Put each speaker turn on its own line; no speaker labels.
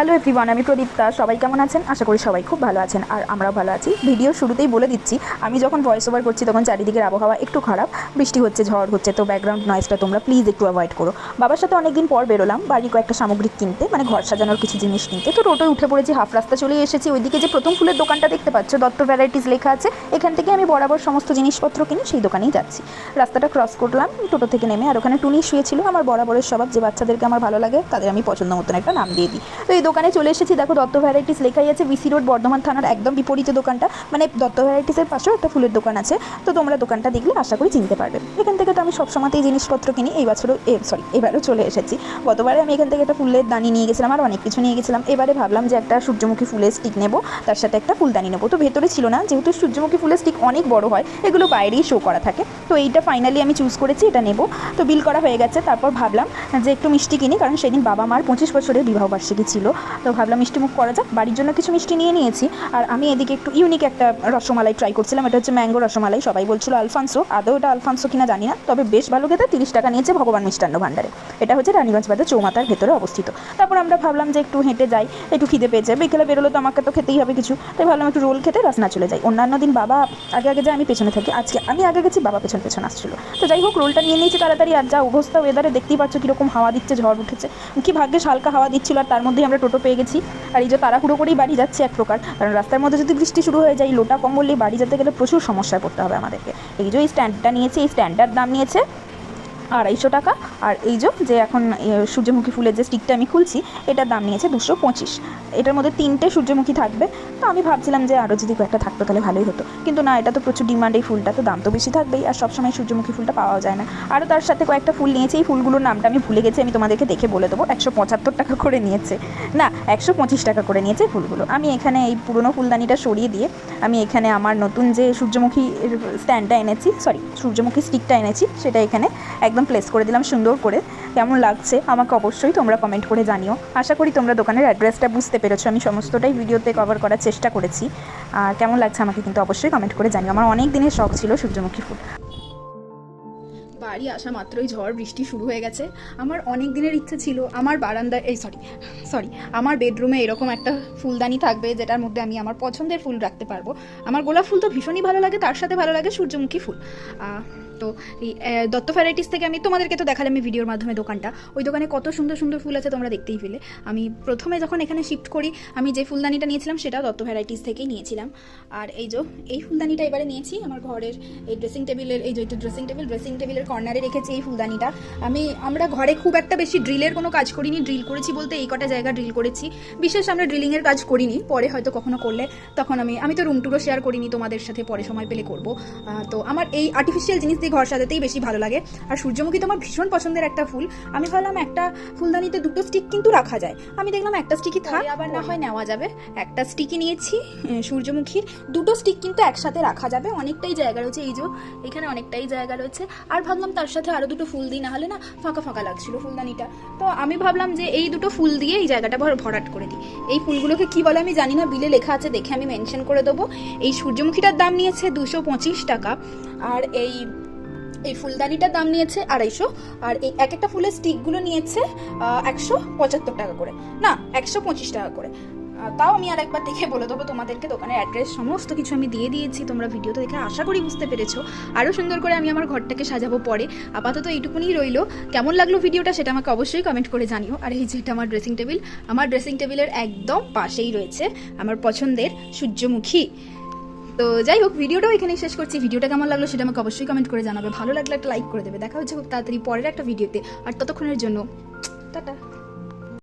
Hello everyone, আমি প্রদীপ্তা। সবাই কেমন আছেন? আশা করি সবাই খুব ভালো আছেন আর আমরাও ভালো আছি। ভিডিও শুরুতেই বলে দিচ্ছি, আমি যখন ভয়েস ওভার করছি তখন চারিদিকের আবহাওয়া একটু খারাপ, বৃষ্টি হচ্ছে, ঝড় হচ্ছে, তো ব্যাকগ্রাউন্ড নয়েজটা তোমরা প্লিজ একটু অ্যাভয়েড করো। বাবার সাথে অনেকদিন পর বেরোলাম, বাড়ির কয়েকটা সামগ্রিক কিনতে মানে ঘর সাজানোর কিছু জিনিস কিনতে। তো টোটোয় উঠে পড়েছি হাফ রাস্তা চলে এসেছি, ওইদিকে যে প্রথম ফুলের দোকানটা দেখতে পাচ্ছ দত্ত ভ্যারাইটিস লেখা আছে, এখান থেকে আমি বরাবর সমস্ত জিনিসপত্র কিনে সেই দোকানেই যাচ্ছি। রাস্তাটা ক্রস করলাম, টোটো থেকে নেমে আর ওখানে টুনি শুয়েছিল, আমার বরাবরের স্বভাব, যে বাচ্চাদেরকে আমার ভালো লাগে, তাদের আমি পছন্দ মতন একটা নাম দিয়ে দিই। তো এই দোকানে চলে এসেছি। দেখো, দত্ত ভ্যারাইটিস লেখাই আছে। বিসি রোড বর্ধমান থানার একদম বিপরীতে দোকানটা। মানে দত্ত ভ্যারাইটিসের পাশেও একটা ফুলের দোকান আছে। তো তোমরা দোকানটা দেখলে আশা করি চিনতে পারবে। এখান থেকে তো আমি সবসময়তেই জিনিসপত্র কিনি। এই বছরও সরি এবারও চলে এসেছি। গতবারে আমি এখান থেকে একটা ফুলের দানি নিয়ে গেছিলাম আর অনেক কিছু নিয়ে গেছিলাম। এবারে ভাবলাম যে একটা সূর্যমুখী ফুলের স্টিক নেব। তার সাথে একটা ফুলদানি নেব। তো ভেতরে ছিল না। যেহেতু সূর্যমুখী ফুলের স্টিক অনেক বড় হয়, এগুলো বাইরেই শো করা থাকে। তো এইটা ফাইনালি আমি চুজ করেছি, এটা নেব। তো বিল করা হয়ে গেছে। তারপর ভাবলাম যে একটু মিষ্টি কিনি, কারণ সেদিন বাবা মার পঁচিশ বছরের বিবাহবার্ষিকী ছিল। তো ভাবলাম মিষ্টিমুখ করা যাক। বাড়ির জন্য কিছু মিষ্টি নিয়ে নিয়েছি। আর আমি এদিকে একটু ইউনিক একটা রসমালাই ট্রাই করছিলাম। এটা হচ্ছে ম্যাঙ্গো রসমালাই। সবাই বলছিল আলফানসো। আদৌ এটা আলফানসো কিনা জানি না। তবে বেশ ভালো খেতে। তিরিশ টাকা নিয়েছে ভগবান মিষ্টান্ন ভাণ্ডারে। এটা হচ্ছে রানীগঞ্জ বাজার চৌমাতার ভেতরে অবস্থিত। তারপর আমরা ভাবলাম যে একটু হেঁটে যাই, একটু খিদে পেয়েছে। বিকেলে বেরোলো তো আমাকে তো খেতেই হবে কিছু। তাই ভাবলাম একটু রোল খেতে রাসনা চলে যাই। অন্যান্য দিন বাবা আগে আগে যায়, আমি পেছনে থাকি। আজকে আমি আগে গেছি, বাবা পেছন পেছন আসছিল। তো যাই হোক, রোলটা নিয়ে নিয়েছি তাড়াতাড়ি। আর যা অবস্থা ওয়েদারে দেখতেই পাচ্ছ কীরকম হাওয়া দিচ্ছে, ঝড় উঠেছে। কি ভাগ্যে হালকা হাওয়া দিচ্ছিল। আর তার মধ্যেই আমরা টোটো পেয়ে গেছি। আর এই যে তাড়াহুড়ো করেই বাড়ি যাচ্ছে এক প্রকার। কারণ রাস্তার মধ্যে যদি বৃষ্টি শুরু হয়ে যায়, লোটা কম্বল নিয়ে বাড়ি যেতে গেলে প্রচুর সমস্যায় পড়তে হবে আমাদেরকে। এই যে এই স্ট্যান্ডটা নিয়েছে, এই স্ট্যান্ডটার দাম নিয়েছে আড়াইশো টাকা। আর এই যে যে এখন সূর্যমুখী ফুলের যে স্টিকটা আমি খুলছি, এটার দাম নিয়েছে দুশো পঁচিশ। এটার মধ্যে তিনটে সূর্যমুখী থাকবে। তো আমি ভাবছিলাম যে আরও যদি কয়েকটা থাকতো তাহলে ভালোই হতো। কিন্তু না, এটা তো প্রচুর ডিমান্ড এই ফুলটা তো দাম তো বেশি থাকবেই। আর সবসময় সূর্যমুখী ফুলটা পাওয়া যায় না। আরও তার সাথে কয়েকটা ফুল নিয়েছে। এই ফুলগুলোর নামটা আমি ভুলে গেছি, আমি তোমাদেরকে দেখে বলে দেবো। একশো পঁচাত্তর টাকা করে নিয়েছে। না, একশো পঁচিশ টাকা করে নিয়েছে ফুলগুলো। আমি এখানে এই পুরনো ফুলদানিটা সরিয়ে দিয়ে, আমি এখানে আমার নতুন যে সূর্যমুখী স্ট্যান্ডটা এনেছি সরি সূর্যমুখী স্টিকটা এনেছি, সেটা এখানে একদম প্লেস করে দিলাম সুন্দর করে। কেমন লাগছে আমাকে অবশ্যই তোমরা কমেন্ট করে জানিও। আশা করি তোমরা দোকানের অ্যাড্রেসটা বুঝতে পেরেছ। আমি সমস্তটাই ভিডিওতে কভার করার চেষ্টা করেছি। আর কেমন লাগছে আমাকে কিন্তু অবশ্যই কমেন্ট করে জানিও। আমার অনেক দিনের শখ ছিল সূর্যমুখী ফুল। বাড়ি আসা মাত্রই ঝড়, বৃষ্টি শুরু হয়ে গেছে। আমার অনেক দিনের ইচ্ছে ছিল, আমার বারান্দায় এই সরি সরি আমার বেডরুমে এরকম একটা ফুলদানি থাকবে, যেটার মধ্যে আমি আমার পছন্দের ফুল রাখতে পারব। আমার গোলাপ ফুল তো ভীষণই ভালো লাগে, তার সাথে ভালো লাগে সূর্যমুখী ফুল। তো এই দত্ত ভ্যারাইটিস থেকে আমি তোমাদেরকে তো দেখালাম আমি ভিডিওর মাধ্যমে দোকানটা। ওই দোকানে কত সুন্দর সুন্দর ফুল আছে তোমরা দেখতেই পেলে। আমি প্রথমে যখন এখানে শিফট করি, আমি যে ফুলদানিটা নিয়েছিলাম সেটাও দত্ত ভ্যারাইটিস থেকেই নিয়েছিলাম। আর এই যে, এই ফুলদানিটা এবারে নিয়েছি আমার ঘরের এই ড্রেসিং টেবিলের এই যে ড্রেসিং টেবিল ড্রেসিং টেবিলের কর্নারে রেখেছি এই ফুলদানিটা। আমি, আমরা ঘরে খুব একটা বেশি ড্রিলের কোনো কাজ করিনি ড্রিল করেছি বলতে এই কটা জায়গা ড্রিল করেছি। বিশেষ আমরা ড্রিলিংয়ের কাজ করিনি, পরে হয়তো কখনো করলে তখন আমি আমি তো রুম টুরও শেয়ার করিনি তোমাদের সাথে, পরে সময় পেলে করব। তো আমার এই আর্টিফিশিয়াল জিনিস ঘর সাজাতেই বেশি ভালো লাগে। আর সূর্যমুখী তো আমার ভীষণ পছন্দের একটা ফুল। আমি ভাবলাম একটা ফুলদানিতে দুটো স্টিক কিন্তু রাখা যায়। আমি দেখলাম একটা স্টিকই থাক। আবার না হয় নেওয়া যাবে। একটা স্টিকই নিয়েছি সূর্যমুখীর। দুটো স্টিক কিন্তু একসাথে রাখা যাবে। অনেকটাই জায়গা রয়েছে এই যে এখানে অনেকটাই জায়গা রয়েছে। আর ভাবলাম তার সাথে আরও দুটো ফুল দিই না হলে না ফাঁকা ফাঁকা লাগছিল ফুলদানিটা। তো আমি ভাবলাম যে এই দুটো ফুল দিয়ে এই জায়গাটা ভর ভরাট করে দিই। এই ফুলগুলোকে কি বলে আমি জানি না বিলে লেখা আছে দেখে আমি মেনশন করে দেবো। এই সূর্যমুখীটার দাম নিয়েছে দুশো পঁচিশ টাকা। আর এই এই ফুলদানিটার দাম নিয়েছে আড়াইশো, আর এই এক একটা ফুলের স্টিকগুলো নিয়েছে একশো পঁচাত্তর টাকা করে। না, একশো পঁচিশ টাকা করে। তাও আমি আর একবার দেখে বলে দেবো তোমাদেরকে দোকানের অ্যাড্রেস সমস্ত কিছু আমি দিয়ে দিয়েছি, তোমরা ভিডিওতে দেখে আশা করি বুঝতে পেরেছ। আরও সুন্দর করে আমি আমার ঘরটাকে সাজাবো পরে। আপাতত এইটুকুনি রইল। কেমন লাগল ভিডিওটা সেটা আমাকে অবশ্যই কমেন্ট করে জানিও। আর এই যেটা আমার ড্রেসিং টেবিল আমার ড্রেসিং টেবিলের একদম পাশেই রয়েছে আমার পছন্দের সূর্যমুখী। তো যাই হোক, ভিডিওটাও এখানে শেষ করছি। ভিডিওটা কেমন লাগল সেটা আমাকে অবশ্যই কমেন্ট করে জানাবে। ভালো লাগলে একটা লাইক করে দেবে। দেখা হচ্ছে খুব তাড়াতাড়ি পরের একটা ভিডিওতে। আর ততক্ষণের জন্য, টাটা।